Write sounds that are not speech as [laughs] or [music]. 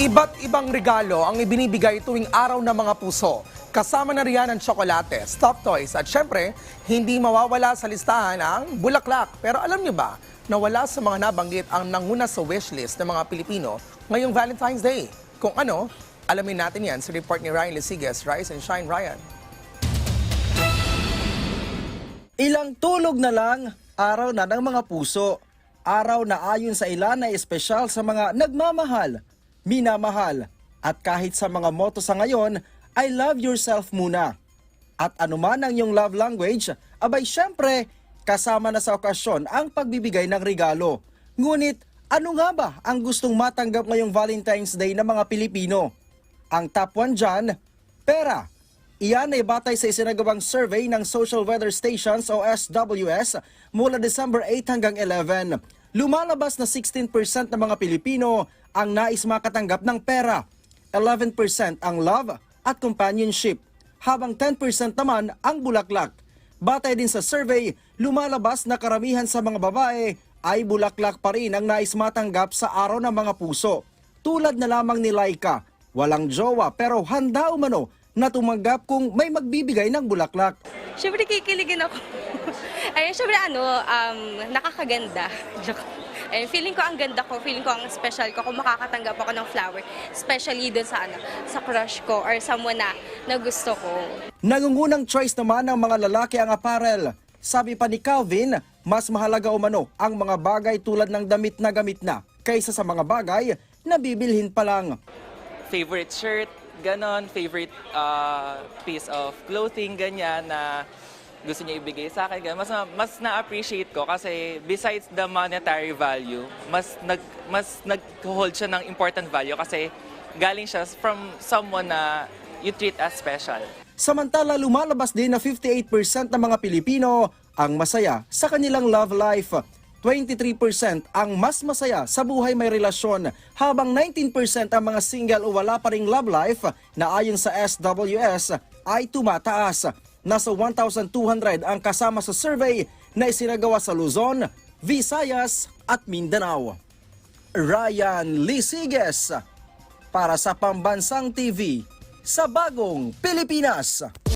Iba't ibang regalo ang ibinibigay tuwing araw ng mga puso. Kasama na riyan ang tsokolate, stop toys at syempre, hindi mawawala sa listahan ang bulaklak. Pero alam niyo ba na wala sa mga nabanggit ang nanguna sa wishlist ng mga Pilipino ngayong Valentine's Day? Kung ano, alamin natin yan sa report ni Ryan Lesigas. Rise and shine, Ryan. Ilang tulog na lang, araw na ng mga puso. Araw na ayon sa ilan ay espesyal sa mga nagmamahal, minamahal, at kahit sa mga moto sa ngayon, I love yourself muna. At anuman ang iyong love language, abay syempre, kasama na sa okasyon ang pagbibigay ng regalo. Ngunit, ano nga ba ang gustong matanggap ngayong Valentine's Day ng mga Pilipino? Ang top 1 dyan, pera. Iyan ay batay sa isinagawang survey ng Social Weather Stations o SWS mula December 8 hanggang 11. Lumalabas na 16% ng mga Pilipino ang nais makatanggap ng pera, 11% ang love at companionship, habang 10% naman ang bulaklak. Batay din sa survey, lumalabas na karamihan sa mga babae ay bulaklak pa rin ang nais matanggap sa araw ng mga puso. Tulad na lamang ni Laika, walang jowa pero handa umano na tumanggap kung may magbibigay ng bulaklak. Siyempre kikiligin ako. [laughs] Ayun, siyempre ano, um, nakakaganda. [laughs] Joke. Ayun, feeling ko ang ganda ko, feeling ko ang special ko kung makakatanggap ako ng flower. Especially dun sa, ano, sa crush ko or someone na, na gusto ko. Nangungunang choice naman ng mga lalaki ang apparel. Sabi pa ni Calvin, mas mahalaga umano ang mga bagay tulad ng damit na gamit na kaysa sa mga bagay na bibilhin pa lang. favorite shirt, ganon, favorite uh, piece of clothing, ganyan, na gusto niya ibigay sa akin. Ganyan. Mas, mas na-appreciate ko kasi besides the monetary value, mas nag mas nag-hold siya ng important value kasi galing siya from someone na you treat as special. Samantala lumalabas din na 58% ng mga Pilipino ang masaya sa kanilang love life. 23% ang mas masaya sa buhay may relasyon, habang 19% ang mga single o wala pa ring love life na ayon sa SWS ay tumataas. Nasa 1,200 ang kasama sa survey na isinagawa sa Luzon, Visayas at Mindanao. Ryan Lisiges para sa Pambansang TV sa Bagong Pilipinas.